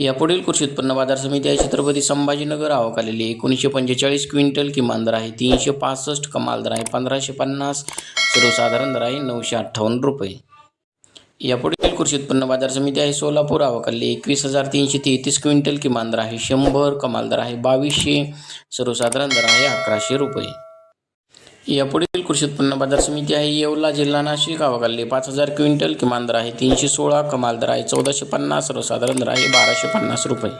यापुढील कृषी उत्पन्न बाजार समिती आहे. छत्रपती संभाजीनगर आवकालेली एकोणीसशे पंचेचाळीस क्विंटल किमान दर आहे. तीनशे पासष्ट कमाल दर आहे. पंधराशे पन्नास सर्वसाधारण दर आहे. नऊशे अठ्ठावन्न रुपये. यापुढील कृषी उत्पन्न बाजार समिती आहे. सोलापूर आवकाले एकवीस हजार तीनशे तेहतीस क्विंटल किमान दर आहे. शंभर कमाल दर आहे. बावीसशे सर्वसाधारण दर आहे. अकराशे रुपये. यापुढील कृषी उत्पन्न बाजार समिती आहे. येवला जिल्हा नाशिक आवकाले पाच हजार क्विंटल किमान दर आहे तीनशे सोळा कमाल दर आहे चौदाशे पन्नास सर्वसाधारण दर आहे बाराशे पन्नास रुपये.